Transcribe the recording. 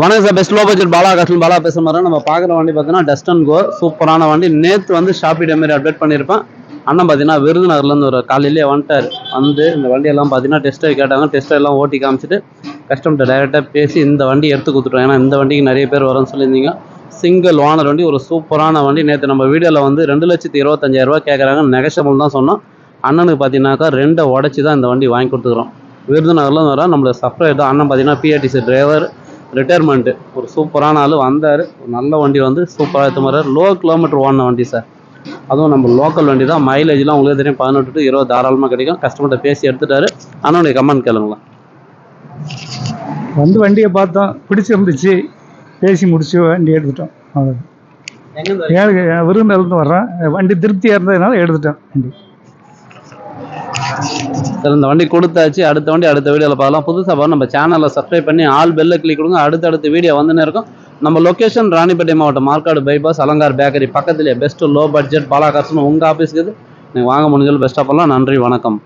வணக்கம் sir. Best low budget Bala கஷ்டம் பாலா பேச மாதிரி நம்ம பார்க்குற வண்டி பார்த்தீங்கன்னா டஸ்டன் கோ சூப்பரான வண்டி. நேற்று வந்து ஷாப்பி மாதிரி அப்டேட் பண்ணியிருப்பேன். அண்ணன் பார்த்தீங்கன்னா விருதுநகர்லேருந்து ஒரு காலையிலே வந்துட்டார். வந்து இந்த வண்டியெல்லாம் பார்த்தீங்கன்னா டெஸ்ட் கேட்டாங்க. டெஸ்ட் எல்லாம் ஓட்டி காமிச்சிட்டு கஸ்டமர்கிட்ட டைரெக்டாக பேசி இந்த வண்டி எடுத்து கொடுத்துட்டோம். ஏன்னா இந்த வண்டிக்கு நிறைய பேர் வரும்னு சொல்லியிருந்தீங்க. சிங்கிள் ஓனர் வண்டி ஒரு சூப்பரான வண்டி. நேற்று நம்ம வீடியோவில் வந்து ரெண்டு லட்சத்தி இருபத்தஞ்சாயிரம் ரூபாய் கேட்குறாங்க நெகஷபிள் தான் சொன்னோம். அண்ணனுக்கு பார்த்தீங்கன்னாக்கா ரெண்டை உடச்சி தான் இந்த வண்டி வாங்கி கொடுத்துக்கிறோம். விருதுநகர்லாம் வர நம்மள சப்ளை தான். அண்ணன் பார்த்தீங்கன்னா பிஆர்டிசி டிரைவர் ரிட்டையர்மெண்ட்டு ஒரு சூப்பரான ஆள் வந்தார். ஒரு நல்ல வண்டி வந்து சூப்பராக எடுத்து மாதிரி லோ கிலோமீட்டர் ஓடின வண்டி சார் அதுவும் நம்ம லோக்கல் வண்டி தான். மைலேஜ்லாம் உங்களுக்கு தெரியும். பதினெட்டு to இருபது தாராளமாக கிடைக்கும். கஸ்டமர்கிட்ட பேசி எடுத்துட்டாரு. அண்ணனுடைய கமெண்ட் கேளுங்களா? வந்து வண்டியை பார்த்தோம் பிடிச்சிருந்துச்சு பேசி முடிச்சு வண்டி எடுத்துட்டோம். அவ்வளோ விருந்திலிருந்து வர்றேன். வண்டி திருப்தியாக இருந்ததுனால எடுத்துட்டோம் வண்டி. சார் இந்த வண்டி கொடுத்தாச்சு. அடுத்த வண்டி அடுத்த வீடியோவில் பார்க்கலாம். புதுசாக பாருங்க நம்ம சேனலில் சப்ஸ்கிரைப் பண்ணி ஆல் பெல்ல கிளிக் கொடுங்க. அடுத்தடுத்த வீடியோ வந்துன்னு இருக்கும். நம்ம லொக்கேஷன் ராணிப்பேட்டை மாவட்டம் மார்க்காடு பைபாஸ் அலங்கார் பேக்கரி பக்கத்துலேயே பெஸ்ட் லோ பட்ஜெட் பாலாகாசன் உங்கள் ஆஃபீஸ்க்கு நீங்கள் வாங்க முடிஞ்சாலும் பெஸ்ட்டாக பண்ணலாம் நன்றி வணக்கம்.